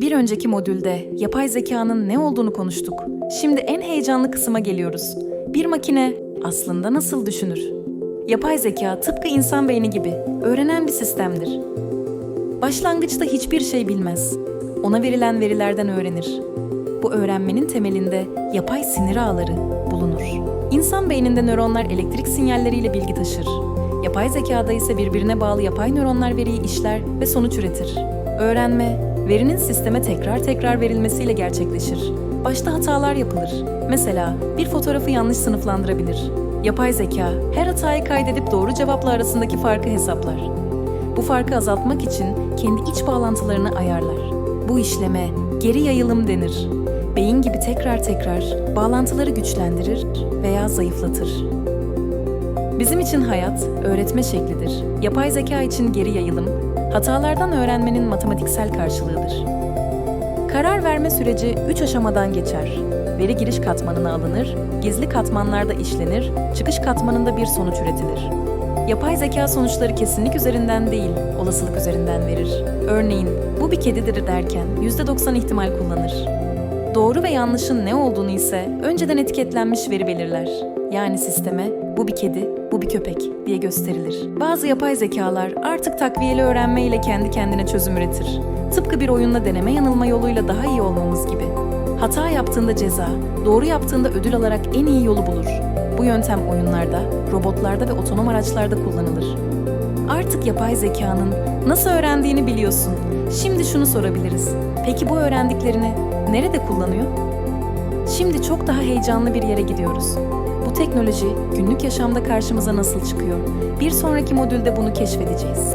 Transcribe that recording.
Bir önceki modülde yapay zekanın ne olduğunu konuştuk. Şimdi en heyecanlı kısma geliyoruz. Bir makine aslında nasıl düşünür? Yapay zeka tıpkı insan beyni gibi öğrenen bir sistemdir. Başlangıçta hiçbir şey bilmez. Ona verilen verilerden öğrenir. Bu öğrenmenin temelinde yapay sinir ağları bulunur. İnsan beyninde nöronlar elektrik sinyalleriyle bilgi taşır. Yapay zekada ise birbirine bağlı yapay nöronlar veriyi işler ve sonuç üretir. Öğrenme, verinin sisteme tekrar tekrar verilmesiyle gerçekleşir. Başta hatalar yapılır. Mesela bir fotoğrafı yanlış sınıflandırabilir. Yapay zeka her hatayı kaydedip doğru cevapla arasındaki farkı hesaplar. Bu farkı azaltmak için kendi iç bağlantılarını ayarlar. Bu işleme geri yayılım denir. Beyin gibi tekrar tekrar bağlantıları güçlendirir veya zayıflatır. Bizim için hayat öğretme şeklidir. Yapay zeka için geri yayılım, hatalardan öğrenmenin matematiksel karşılığıdır. Karar verme süreci 3 aşamadan geçer. Veri giriş katmanına alınır, gizli katmanlarda işlenir, çıkış katmanında bir sonuç üretilir. Yapay zeka sonuçları kesinlik üzerinden değil, olasılık üzerinden verir. Örneğin, bu bir kedidir derken %90 ihtimal kullanır. Doğru ve yanlışın ne olduğunu ise önceden etiketlenmiş veri belirler. Yani sisteme bu bir kedi, bu bir köpek diye gösterilir. Bazı yapay zekalar artık takviyeli öğrenme ile kendi kendine çözüm üretir. Tıpkı bir oyunla deneme yanılma yoluyla daha iyi olmamız gibi. Hata yaptığında ceza, doğru yaptığında ödül alarak en iyi yolu bulur. Bu yöntem oyunlarda, robotlarda ve otonom araçlarda kullanılır. Artık yapay zekanın nasıl öğrendiğini biliyorsun. Şimdi şunu sorabiliriz. Peki bu öğrendiklerini nerede kullanıyor? Şimdi çok daha heyecanlı bir yere gidiyoruz. Bu teknoloji günlük yaşamda karşımıza nasıl çıkıyor? Bir sonraki modülde bunu keşfedeceğiz.